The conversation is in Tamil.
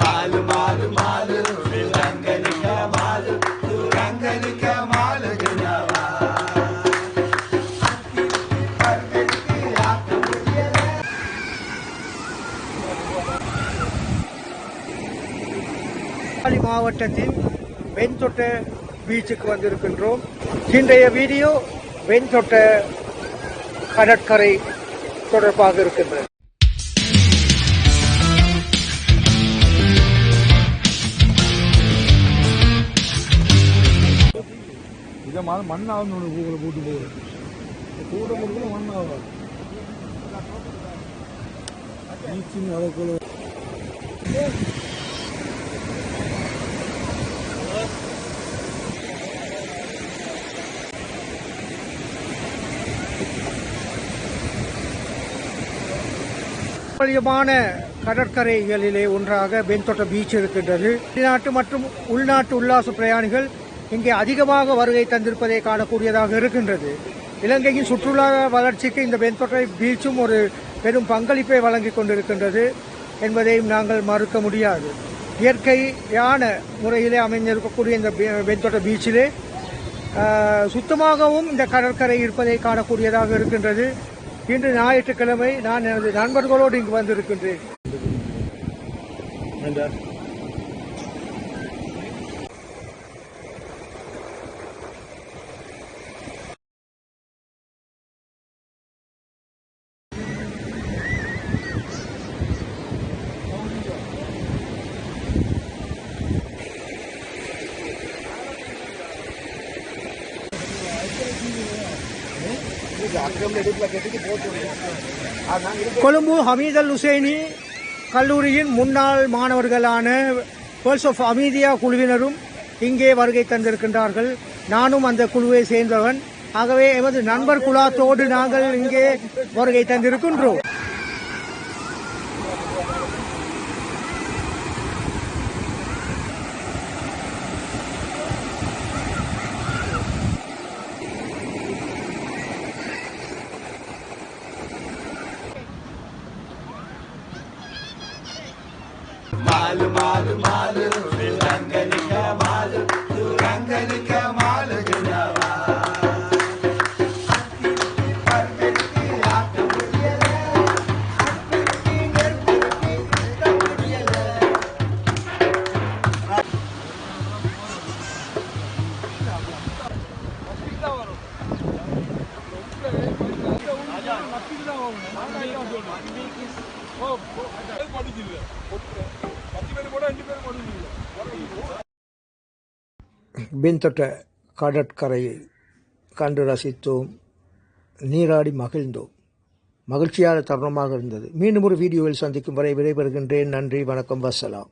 మాలు మాలు మాలు రంగనిక మాలు రంగనిక మాలు గినవా தூத்துக்குடி மாவட்டத்தின் வெண்தொட்ட பீச்சுக்கு வந்திருக்கின்றோம் இன்றைய வீடியோ வெண்தொட்ட கடற்கரை தொடர்பாக இருக்கின்றது இதை மாதிரி மண் ஒன்று பூக்களை போட்டு போகுது. கூட்டம் முடியும் மண்ணாகும் நீச்சின் அளவுக்குள்ள பிரபல்யமான கடற்கரைகளிலே ஒன்றாக பென்தொட்ட பீச் இருக்கின்றது. வெளிநாட்டு மற்றும் உள்நாட்டு உல்லாச பிரயாணிகள் இங்கே அதிகமாக வருகை தந்திருப்பதை காணக்கூடியதாக இருக்கின்றது. இலங்கையின் சுற்றுலா வளர்ச்சிக்கு இந்த பென்தொட்டை பீச்சும் ஒரு பெரும் பங்களிப்பை வழங்கிக் கொண்டிருக்கின்றது என்பதையும் நாங்கள் மறுக்க முடியாது. இயற்கையான முறையிலே அமைந்திருக்கக்கூடிய இந்த வெண்தோட்ட பீச்சிலே சுத்தமாகவும் இந்த கடற்கரை இருப்பதை காணக்கூடியதாக இருக்கின்றது. இன்று ஞாயிற்றுக்கிழமை நான் எனது நண்பர்களோடு இங்கு வந்திருக்கின்றேன். கொழும்பு ஹமீதல் அல் ஹுசைனி கல்லூரியின் முன்னாள் மாணவர்களான பேர்ஸ் ஆஃப் அமீதியா குழுவினரும் இங்கே வருகை தந்திருக்கின்றார்கள். நானும் அந்த குழுவை சேர்ந்தவன். ஆகவே எமது நண்பர் குலாத்தோடு நாங்கள் இங்கே வருகை தந்திருக்கின்றோம். మాలు మాలు మాలు రంగనిక మాలు రంగనిక మాలు గినవా பின்தொட்ட கடற்கரையை கண்டு ரசித்தோம் நீராடி மகிழ்ந்தோம். மகிழ்ச்சியான தருணமாக இருந்தது. மீண்டும் ஒரு வீடியோவில் சந்திக்கும் வரை விடைபெறுகின்றேன். நன்றி வணக்கம் வசலாம்.